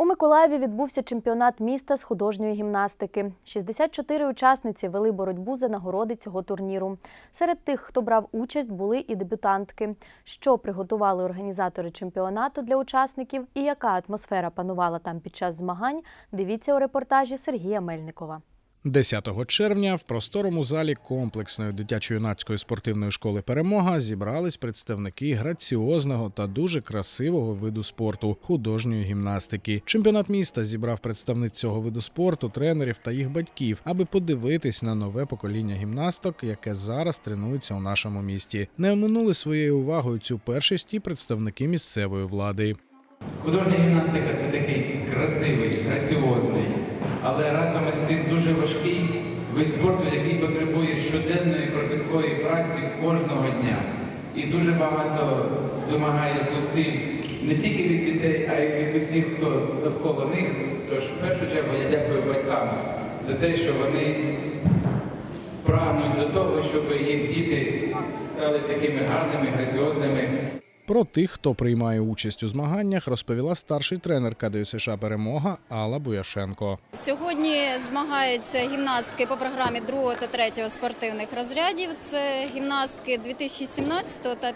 У Миколаєві відбувся чемпіонат міста з художньої гімнастики. 64 учасниці вели боротьбу за нагороди цього турніру. Серед тих, хто брав участь, були і дебютантки. Що приготували організатори чемпіонату для учасників і яка атмосфера панувала там під час змагань, дивіться у репортажі Сергія Мельникова. 10 червня в просторому залі комплексної дитячо-юнацької спортивної школи Перемога зібрались представники граціозного та дуже красивого виду спорту художньої гімнастики. Чемпіонат міста зібрав представниць цього виду спорту, тренерів та їх батьків, аби подивитись на нове покоління гімнасток, яке зараз тренується у нашому місті. Не оминули своєю увагою цю першість і представники місцевої влади. Художня гімнастика це такий красивий, граціозний, але разом із тим дуже важкий вид спорту, який потребує щоденної кропіткої праці кожного дня. І дуже багато вимагає зусиль не тільки від дітей, а й від усіх, хто довкола них. Тож, в першу чергу, я дякую батькам за те, що вони прагнуть до того, щоб їх діти стали такими гарними, граціозними. Про тих, хто приймає участь у змаганнях, розповіла старший тренер КДЮ США Перемога Алла Буяшенко. Сьогодні змагаються гімнастки по програмі 2 та 3 спортивних розрядів. Це гімнастки 2017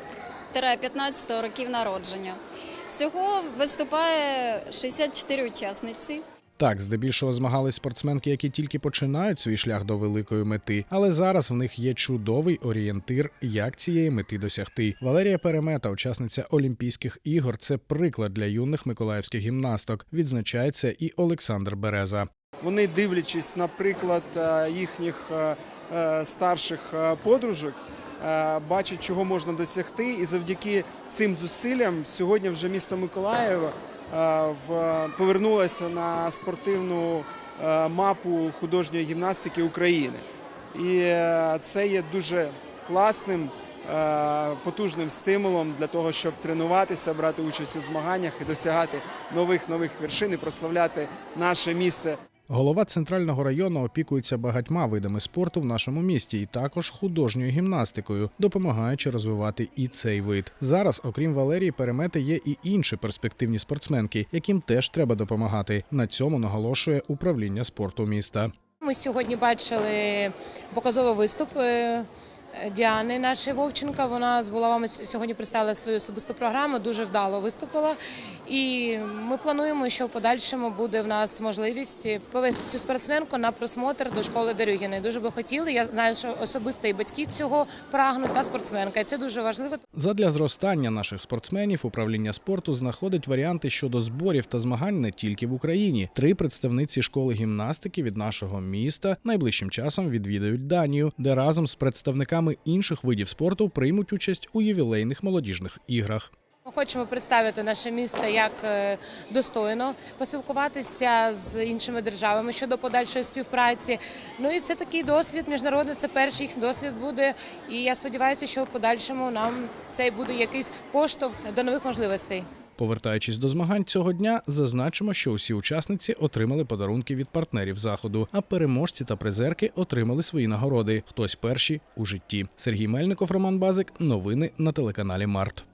та 15 років народження. Всього виступає 64 учасниці. Так, здебільшого змагались спортсменки, які тільки починають свій шлях до великої мети, але зараз в них є чудовий орієнтир, як цієї мети досягти. Валерія Перемета, учасниця Олімпійських ігор, це приклад для юних миколаївських гімнасток. Відзначається і Олександр Береза. Вони, дивлячись, наприклад, е, їхніх е, е, старших подружок, бачать, чого можна досягти, і завдяки цим зусиллям сьогодні вже місто Миколаїв е, повернулося на спортивну е, мапу художньої гімнастики України. І е, це є дуже класним. Потужним стимулом для того, щоб тренуватися, брати участь у змаганнях і досягати нових нових вершин і прославляти наше місто Голова центрального району опікується багатьма видами спорту в нашому місті, і також художньою гімнастикою, допомагаючи розвивати і цей вид. Зараз, окрім Валерії Перемети, є і інші перспективні спортсменки, яким теж треба допомагати. На цьому наголошує управління спорту міста. Ми сьогодні бачили показовий виступ е, Діани нашої Вовченка. Вона з булавами сьогодні представила свою особисту програму, дуже вдало виступила. І ми плануємо, що в подальшому буде в нас можливість повести цю спортсменку на просмотр до школи Дерюгіної. Дуже би хотіли. Я знаю, що особисто і батьки цього прагнуть, та спортсменка. І це дуже важливо. Задля зростання наших спортсменів управління спорту знаходить варіанти щодо зборів та змагань не тільки в Україні. Три представниці школи гімнастики від нашого міста найближчим часом відвідають Данію, де разом з представниками інших видів спорту приймуть участь у ювілейних молодіжних іграх. Ми хочемо представити наше місто як е, достойно, поспілкуватися з іншими державами щодо подальшої співпраці. Ну і це такий досвід міжнародний. Це перший їх досвід буде. І я сподіваюся, що в подальшому нам цей буде якийсь поштовх до нових можливостей. Повертаючись до змагань цього дня, зазначимо, що усі учасниці отримали подарунки від партнерів заходу, а переможці та призерки отримали свої нагороди. Хтось перші у житті. Сергій Мельников, Роман Базик. Новини на телеканалі Март.